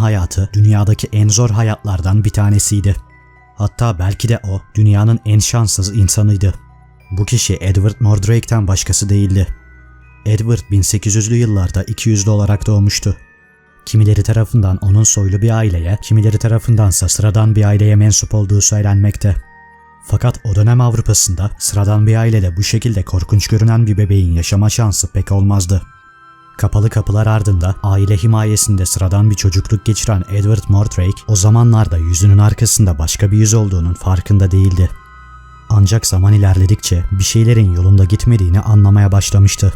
hayatı dünyadaki en zor hayatlardan bir tanesiydi. Hatta belki de o dünyanın en şanssız insanıydı. Bu kişi Edward Mordrake'ten başkası değildi. Edward 1800'lü yıllarda 200'lü olarak doğmuştu. Kimileri tarafından onun soylu bir aileye, kimileri tarafındansa sıradan bir aileye mensup olduğu söylenmekte. Fakat o dönem Avrupa'sında sıradan bir ailede bu şekilde korkunç görünen bir bebeğin yaşama şansı pek olmazdı. Kapalı kapılar ardında aile himayesinde sıradan bir çocukluk geçiren Edward Mordrake o zamanlarda yüzünün arkasında başka bir yüz olduğunun farkında değildi. Ancak zaman ilerledikçe bir şeylerin yolunda gitmediğini anlamaya başlamıştı.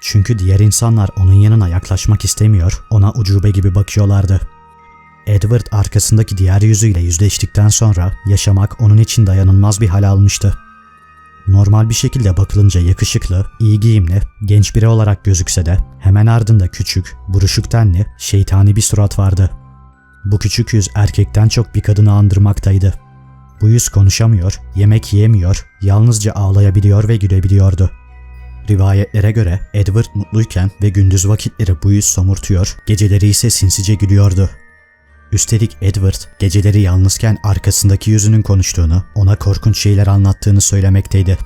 Çünkü diğer insanlar onun yanına yaklaşmak istemiyor, ona ucube gibi bakıyorlardı. Edward arkasındaki diğer yüzüyle yüzleştikten sonra yaşamak onun için dayanılmaz bir hal almıştı. Normal bir şekilde bakılınca yakışıklı, iyi giyimli, genç biri olarak gözükse de hemen ardında küçük, buruşuk tenli, şeytani bir surat vardı. Bu küçük yüz erkekten çok bir kadını andırmaktaydı. Bu yüz konuşamıyor, yemek yiyemiyor, yalnızca ağlayabiliyor ve gülebiliyordu. Rivayetlere göre Edward mutluyken ve gündüz vakitleri bu yüz somurtuyor, geceleri ise sinsice gülüyordu. Üstelik Edward geceleri yalnızken arkasındaki yüzünün konuştuğunu, ona korkunç şeyler anlattığını söylemekteydi.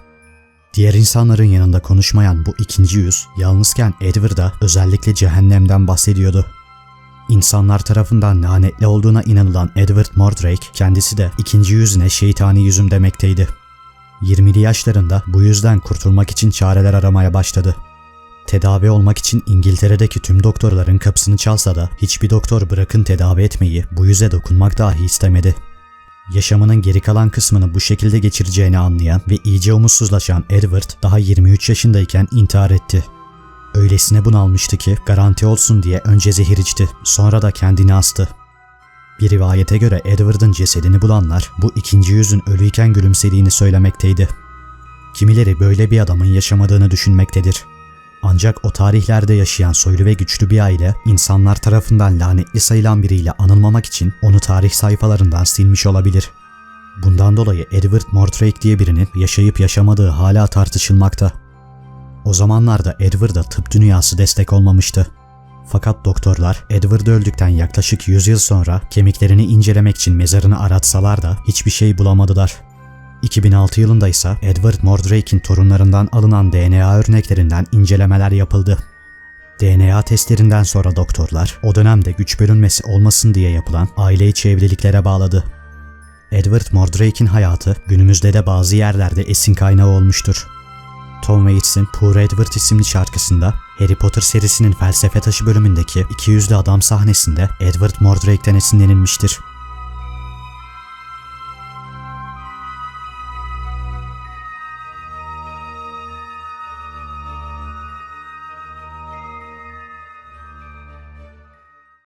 Diğer insanların yanında konuşmayan bu ikinci yüz, yalnızken Edward'a özellikle cehennemden bahsediyordu. İnsanlar tarafından lanetli olduğuna inanılan Edward Mordrake kendisi de ikinci yüzüne şeytani yüzüm demekteydi. 20'li yaşlarında bu yüzden kurtulmak için çareler aramaya başladı. Tedavi olmak için İngiltere'deki tüm doktorların kapısını çalsa da hiçbir doktor bırakın tedavi etmeyi bu yüze dokunmak dahi istemedi. Yaşamının geri kalan kısmını bu şekilde geçireceğini anlayan ve iyice umutsuzlaşan Edward daha 23 yaşındayken intihar etti. Öylesine bunalmıştı ki garanti olsun diye önce zehir içti, sonra da kendini astı. Bir rivayete göre Edward'ın cesedini bulanlar bu ikinci yüzün ölüyken gülümsediğini söylemekteydi. Kimileri böyle bir adamın yaşamadığını düşünmektedir. Ancak o tarihlerde yaşayan soylu ve güçlü bir aile insanlar tarafından lanetli sayılan biriyle anılmamak için onu tarih sayfalarından silmiş olabilir. Bundan dolayı Edward Mordrake diye birinin yaşayıp yaşamadığı hala tartışılmakta. O zamanlarda Edward'a tıp dünyası destek olmamıştı. Fakat doktorlar Edward öldükten yaklaşık 100 yıl sonra kemiklerini incelemek için mezarını aratsalar da hiçbir şey bulamadılar. 2006 yılında ise Edward Mordrake'in torunlarından alınan DNA örneklerinden incelemeler yapıldı. DNA testlerinden sonra doktorlar o dönemde güç bölünmesi olmasın diye yapılan aile içi evliliklere bağladı. Edward Mordrake'in hayatı günümüzde de bazı yerlerde esin kaynağı olmuştur. Tom Waits'in Poor Edward isimli şarkısında Harry Potter serisinin felsefe taşı bölümündeki 200'lü adam sahnesinde Edward Mordrake'den esinlenilmiştir.